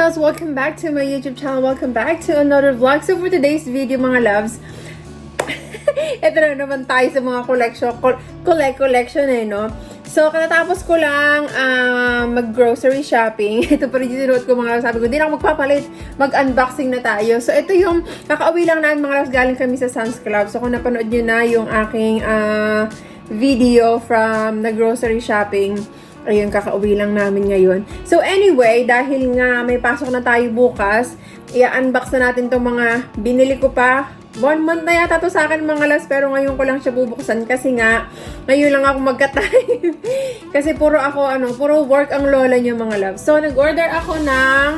loves! Welcome back to my YouTube channel. Welcome back to another vlog. So for today's video mga loves, ito na naman tayo sa mga collection, col- collect collection eh, no? So, katatapos ko lang ah, mag-grocery shopping. Ito pa rin yung ko mga loves. Sabi ko, hindi na magpapalit. Mag-unboxing na tayo. So, ito yung, kakauwi lang namin mga loves. Galing kami sa Sam's Club. So, kung napanood nyo na yung aking ah, video from the grocery shopping, Ayun, kakauwi lang namin ngayon. So anyway, dahil nga may pasok na tayo bukas, i-unbox na natin itong mga binili ko pa. One month na yata to sa akin mga las, pero ngayon ko lang siya bubuksan kasi nga, ngayon lang ako magka-time. kasi puro ako, ano, puro work ang lola niyo mga loves. So nag-order ako ng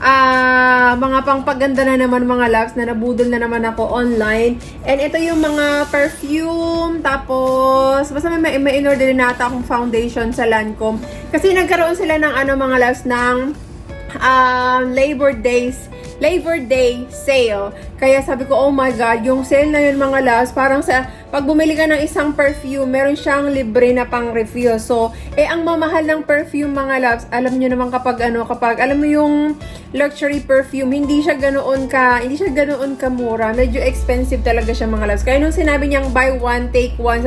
ah mga pangpaganda na naman mga loves na nabudol na naman ako online. And ito yung mga perfume, tapos basta may, may in-order ata akong foundation sa Lancome. Kasi nagkaroon sila ng ano mga loves ng um, Labor Days Labor Day sale. Kaya sabi ko, oh my God, yung sale na yun mga loves, parang sa, pag bumili ka ng isang perfume, meron siyang libre na pang refill. So, eh, ang mamahal ng perfume mga loves, alam nyo naman kapag ano, kapag, alam mo yung luxury perfume, hindi siya ganoon ka, hindi siya ganoon kamura. Medyo expensive talaga siya mga loves. Kaya nung sinabi niyang buy one, take one,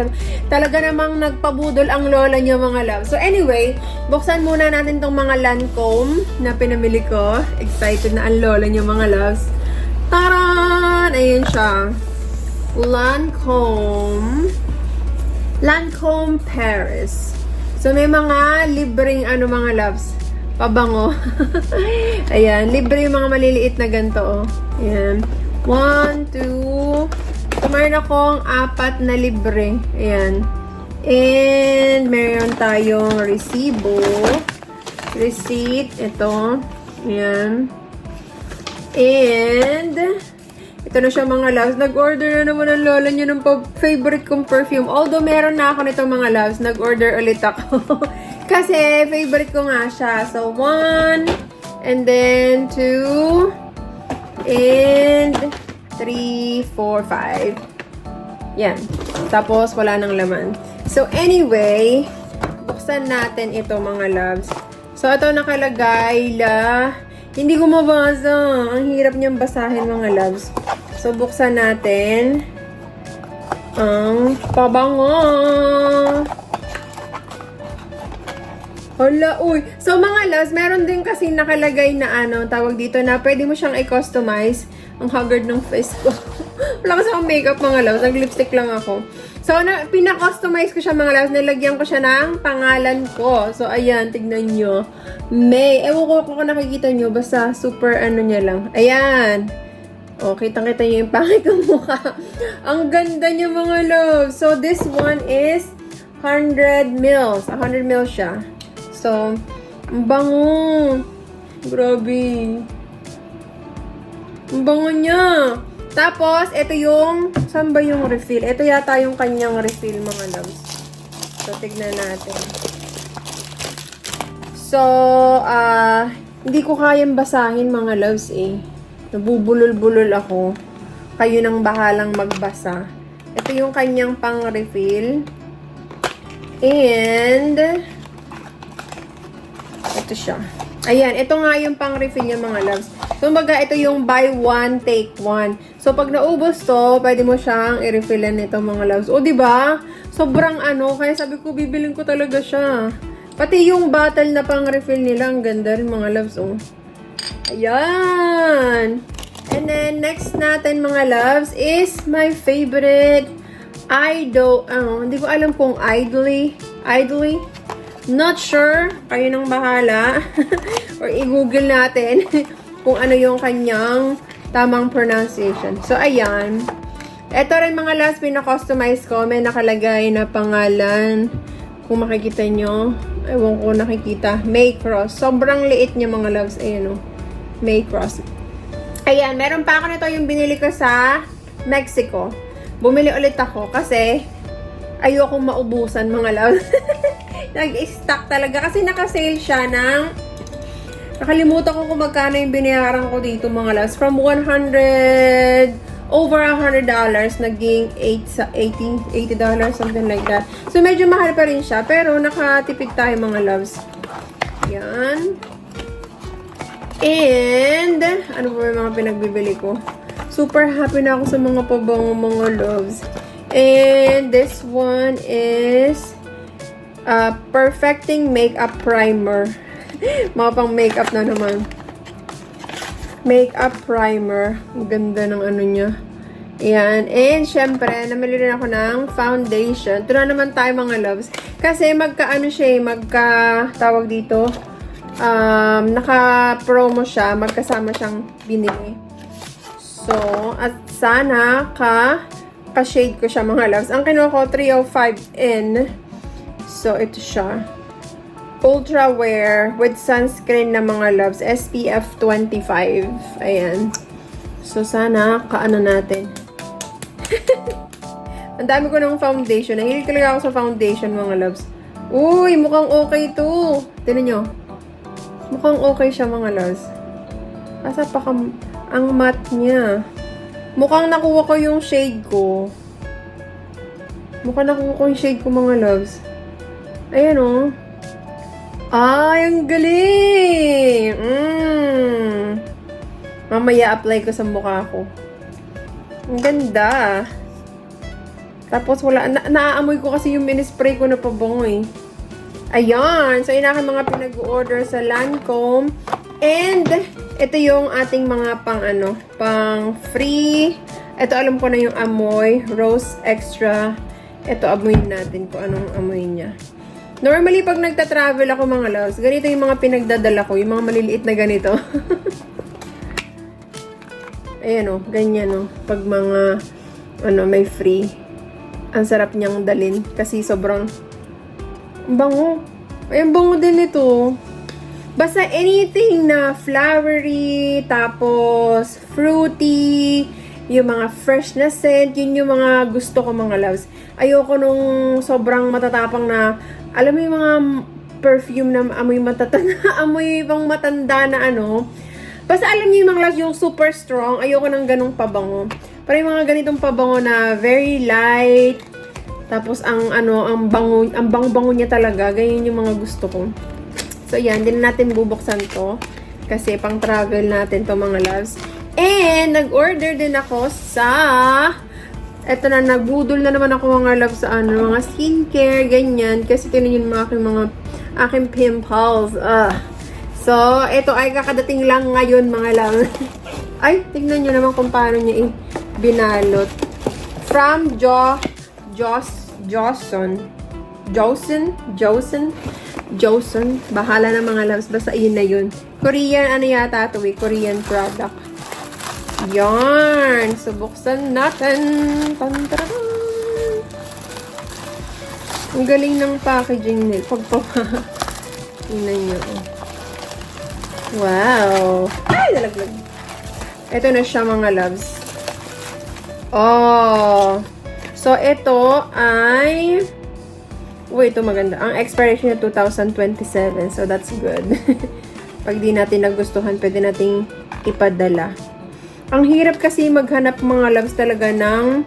talaga namang nagpabudol ang lola niyo mga loves. So, anyway, buksan muna natin tong mga Lancome na pinamili ko. Excited na ang lola niyo mga loves. Taran! Ayan siya. Lancome. Lancome Paris. So, may mga libreng ano mga loves. Pabango. Ayan. Libre yung mga maliliit na ganito. Oh. Ayan. One, two. So, meron akong apat na libre. Ayan. And, meron tayong resibo. Receipt. Ito. Ayan. And, ito na siya mga loves. Nag-order na naman ang lola niya ng favorite kong perfume. Although meron na ako nito mga loves, nag-order ulit ako. Kasi favorite ko nga siya. So, one, and then two, and three, four, five. Yan. Tapos, wala nang laman. So, anyway, buksan natin ito mga loves. So, ito nakalagay la... Hindi ko mabasa. Ang hirap niyang basahin mga loves. So, buksan natin ang pabango. Hala, uy. So, mga loves, meron din kasi nakalagay na ano, tawag dito na pwede mo siyang i-customize. Ang haggard ng face ko. Wala kasi akong makeup mga loves. Nag-lipstick lang ako. So, na, pina-customize ko siya mga loves. Nilagyan ko siya ng pangalan ko. So, ayan, tignan nyo. May. Ewan ko kung nakikita nyo. Basta super ano niya lang. Ayan. O, kitang-kita nyo yung pangit kong mukha. Ang ganda niya mga loves. So, this one is 100 mils. 100 mils siya. So, ang bango. Grabe. Ang bango niya. Tapos, ito yung, saan ba yung refill? Ito yata yung kanyang refill, mga loves. So, tignan natin. So, ah, hindi ko kayang basahin, mga loves, eh. Nabubulol-bulol ako. Kayo nang bahalang magbasa. Ito yung kanyang pang-refill. And, ito siya. Ayan, ito nga yung pang-refill niya mga loves. So, baga, ito yung buy one, take one. So, pag naubos to, pwede mo siyang i-refillan nito mga loves. O, di ba? Sobrang ano, kaya sabi ko, bibiling ko talaga siya. Pati yung bottle na pang-refill nila, ang ganda rin mga loves, oh. Ayan! And then, next natin mga loves is my favorite idol. Ano, hindi ko alam kung idly. Idly? Not sure. Kayo nang bahala. Or i-google natin kung ano yung kanyang tamang pronunciation. So, ayan. Ito rin mga last pina-customize ko. May nakalagay na pangalan. Kung makikita nyo. Ewan ko nakikita. May Cross. Sobrang liit niya mga loves. Ayan o. May Cross. Ayan. Meron pa ako nito yung binili ko sa Mexico. Bumili ulit ako kasi ayokong maubusan mga loves. Nag-stock talaga kasi naka-sale siya ng nakalimutan ko kung magkano yung binayaran ko dito mga loves. From 100 over $100 naging 8 sa 80 $80 something like that. So medyo mahal pa rin siya pero nakatipid tayo mga loves. Yan. And, ano ba yung mga pinagbibili ko? Super happy na ako sa mga pabango mga loves. And this one is uh, Perfecting Makeup Primer. mga pang makeup na naman. Makeup primer. Ganda ng ano niya. Ayan. And, syempre, namili rin ako ng foundation. Ito na naman tayo mga loves. Kasi magka-ano siya eh, magka, tawag dito, um, naka-promo siya, magkasama siyang binili. So, at sana ka, ka-shade ko siya mga loves. Ang kinuha ko, 305N. So, ito siya. Ultra Wear with sunscreen na mga loves. SPF 25. Ayan. So, sana kaano natin. Ang dami ko ng foundation. Nahilig talaga ako sa foundation, mga loves. Uy, mukhang okay to. Tinan nyo. Mukhang okay siya, mga loves. Asa pa ka... Ang matte niya. Mukhang nakuha ko yung shade ko. Mukhang nakuha ko yung shade ko, mga loves. Ayan, oh. Ay, ang galing! Mm. Mamaya apply ko sa mukha ko. Ang ganda. Tapos wala, na, naaamoy ko kasi yung minispray ko na pabango eh. Ayan. So, yun aking mga pinag-order sa Lancome. And, ito yung ating mga pang ano, pang free. Ito alam ko na yung amoy. Rose Extra. Ito, amoyin natin kung anong amoy niya. Normally, pag nagta-travel ako mga loves, ganito yung mga pinagdadala ko. Yung mga maliliit na ganito. Ayan o, ganyan o. Pag mga, ano, may free. Ang sarap niyang dalin. Kasi sobrang bango. Ay, ang bango din ito. Basta anything na flowery, tapos fruity, yung mga fresh na scent, yun yung mga gusto ko mga loves. Ayoko nung sobrang matatapang na, alam mo yung mga perfume na amoy matatanda, amoy pang matanda na ano. Basta alam niyo yung mga yung super strong, ayoko ng ganong pabango. Pero yung mga ganitong pabango na very light, tapos ang ano, ang bango, ang bango-bango niya talaga, ganyan yung mga gusto ko. So, yan. Din natin bubuksan to. Kasi pang travel natin to mga loves. And, nag-order din ako sa... Eto na, nagbudol na naman ako mga loves sa ano, mga skincare, ganyan. Kasi tinan yun mga aking mga aking pimples. Ugh. So, ito ay kakadating lang ngayon mga loves. ay, tingnan nyo naman kung paano niya i- binalot. From Jo... Jos... Joson. Joson? Joson? Joson. Bahala na mga loves. Basta yun na yun. Korean, ano yata ito eh. Korean product. Yarn. So, buksan natin. Tantaran. Ang galing ng packaging nila. Pagpapa. Tingnan nyo. Wow. Ay, nalaglag. Ito na siya mga loves. Oh. So, ito ay... Uy, ito maganda. Ang expiration na 2027. So, that's good. Pag di natin nagustuhan, pwede nating ipadala. Ang hirap kasi maghanap mga loves talaga ng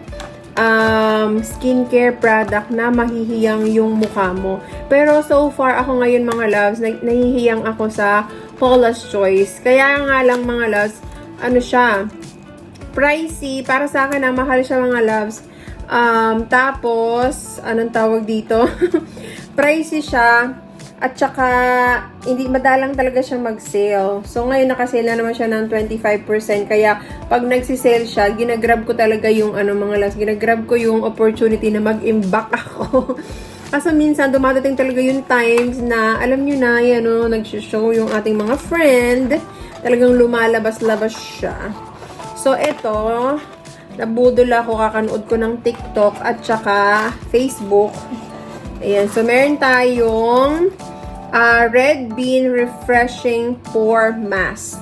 um, skincare product na mahihiyang yung mukha mo. Pero so far, ako ngayon mga loves, nah- nahihiyang ako sa Paula's Choice. Kaya nga lang mga loves, ano siya, pricey. Para sa akin, na mahal siya mga loves. Um, tapos, anong tawag dito? pricey siya. At saka, hindi madalang talaga siya mag-sale. So, ngayon nakasale na naman siya ng 25%. Kaya, pag nagsisale siya, ginagrab ko talaga yung, ano mga loves, ginagrab ko yung opportunity na mag-imbak ako. Kasi minsan, dumadating talaga yung times na, alam nyo na, yan o, nag-show yung ating mga friend. Talagang lumalabas-labas siya. So, ito, nabudol ako, kakanood ko ng TikTok at saka Facebook. Ayan, so meron tayong ah, Red Bean Refreshing Pore Mask.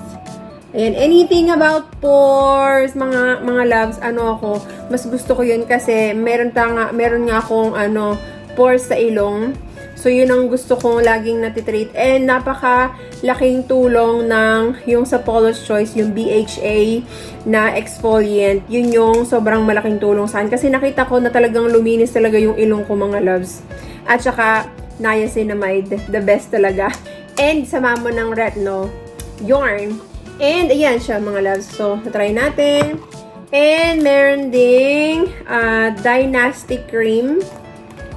Ayan, anything about pores, mga mga loves, ano ako, mas gusto ko yun kasi meron, ta nga, meron nga akong ano, pores sa ilong. So, yun ang gusto kong laging natitreat. And napaka laking tulong ng yung sa Paula's Choice, yung BHA na exfoliant. Yun yung sobrang malaking tulong sa akin. Kasi nakita ko na talagang luminis talaga yung ilong ko mga loves. At saka, niacinamide, the best talaga. And sama mo ng retinol. yarn. And, ayan siya, mga loves. So, try natin. And, meron ding ah, Dynasty Cream.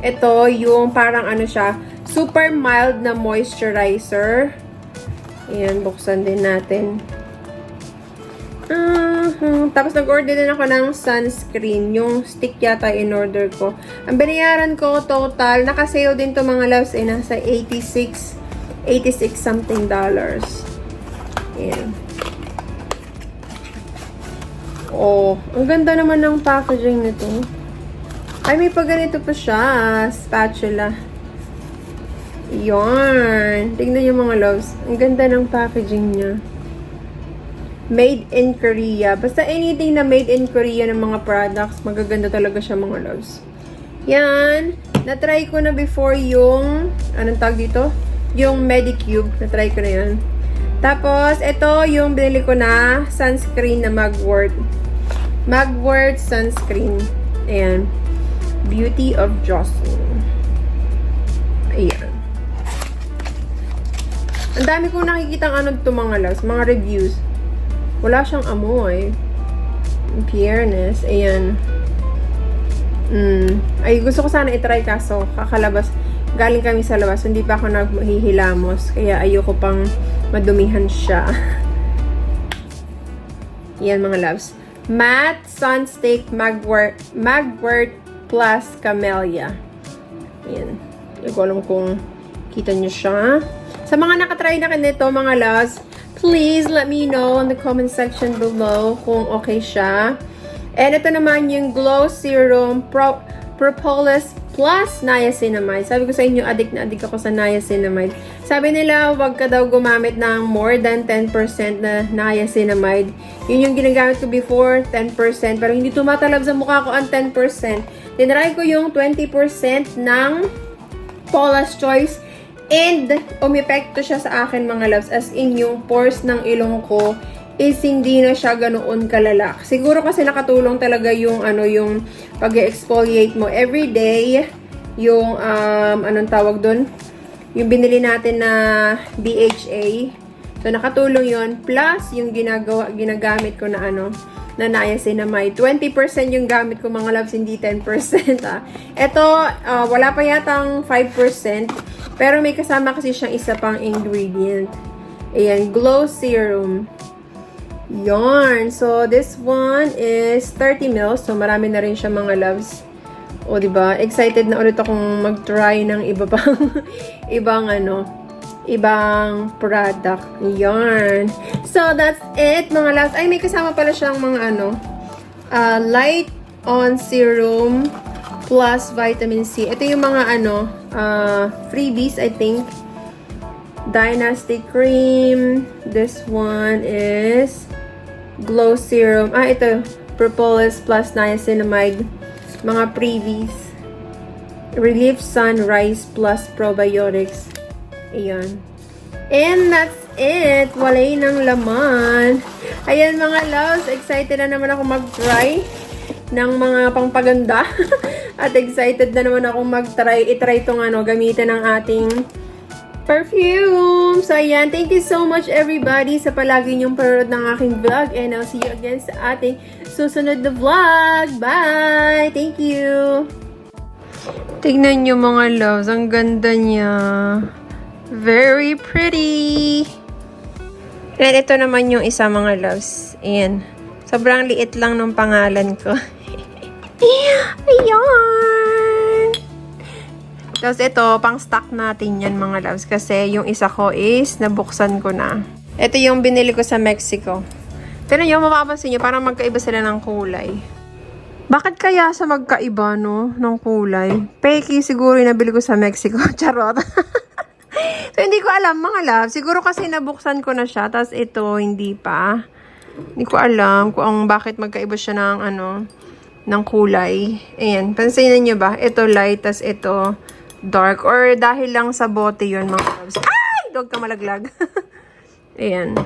Ito, yung parang ano siya, super mild na moisturizer. Ayan, buksan din natin. Mhm. Tapos nag-order din ako ng sunscreen. Yung stick yata in order ko. Ang binayaran ko total, naka-sale din to mga loves, eh, nasa 86, 86 something dollars. Ayan. Oh, ang ganda naman ng packaging nito. Ay, may pa ganito pa siya. Spatula. Yarn. Tingnan yung mga loves. Ang ganda ng packaging niya. Made in Korea. Basta anything na made in Korea ng mga products, magaganda talaga siya mga loves. Yan. Na-try ko na before yung, anong tag dito? Yung Medicube. Na-try ko na yan. Tapos, ito yung binili ko na sunscreen na Magwort. Magwort sunscreen. Ayan. Beauty of Jocelyn. Ayan. Ang dami kong nakikita ano to mga loves, mga reviews. Wala siyang amoy. In fairness, ayan. Mm. Ay, gusto ko sana itry kaso kakalabas. Galing kami sa labas, hindi pa ako nagmahihilamos. Kaya ayoko pang madumihan siya. Yan mga loves. Matte Sunstick Magwort, Magwort Plus Camellia. Yan. Hindi ko alam kung kita nyo siya. Sa mga nakatry na nito mga loves, please let me know in the comment section below kung okay siya. And ito naman yung Glow Serum Pro Propolis Plus Niacinamide. Sabi ko sa inyo, addict na addict ako sa niacinamide. Sabi nila, wag ka daw gumamit ng more than 10% na niacinamide. Yun yung ginagamit ko before, 10%. Pero hindi tumatalab sa mukha ko ang 10%. Tinry ko yung 20% ng Paula's Choice. And, umepekto siya sa akin mga loves. As in, yung pores ng ilong ko is hindi na siya ganoon kalala. Siguro kasi nakatulong talaga yung ano yung pag-exfoliate mo every day. Yung um, anong tawag doon? Yung binili natin na BHA. So nakatulong 'yon plus yung ginagawa ginagamit ko na ano na niacinamide. 20% yung gamit ko mga loves, hindi 10% ah. Ito, ah, wala pa yatang 5%, pero may kasama kasi siyang isa pang ingredient. Ayan, glow serum. Yarn. So, this one is 30 mils. So, marami na rin siya mga loves. O, di ba? Excited na ulit akong mag-try ng iba pang, ibang ano, ibang product. Yarn. So, that's it, mga loves. Ay, may kasama pala siyang mga ano, uh, light on serum plus vitamin C. Ito yung mga ano, uh, freebies, I think. Dynasty Cream. This one is Glow Serum. Ah, ito. Propolis plus Niacinamide. Mga previes. Relief Sunrise plus Probiotics. Ayan. And that's it. Walay ng laman. Ayan mga loves. Excited na naman ako mag-try ng mga pangpaganda. At excited na naman ako mag-try. I-try itong ano, gamitin ng ating perfume. So, ayan. Thank you so much, everybody, sa palagi niyong parood ng aking vlog. And I'll see you again sa ating susunod na vlog. Bye! Thank you! Tignan niyo mga loves. Ang ganda niya. Very pretty! And ito naman yung isa mga loves. Ayan. Sobrang liit lang ng pangalan ko. Ayan! Tapos ito, pang stock natin yan mga loves. Kasi yung isa ko is nabuksan ko na. Ito yung binili ko sa Mexico. Pero yung mapapansin nyo, parang magkaiba sila ng kulay. Bakit kaya sa magkaiba, no, ng kulay? Peki siguro yung nabili ko sa Mexico. Charot. so, hindi ko alam, mga love. Siguro kasi nabuksan ko na siya, tapos ito, hindi pa. Hindi ko alam kung ang bakit magkaiba siya ng, ano, ng kulay. Ayan, pansinin nyo ba? Ito light, tas ito dark. Or dahil lang sa bote yun, mga loves. Ay! Dog ka malaglag. Ayan.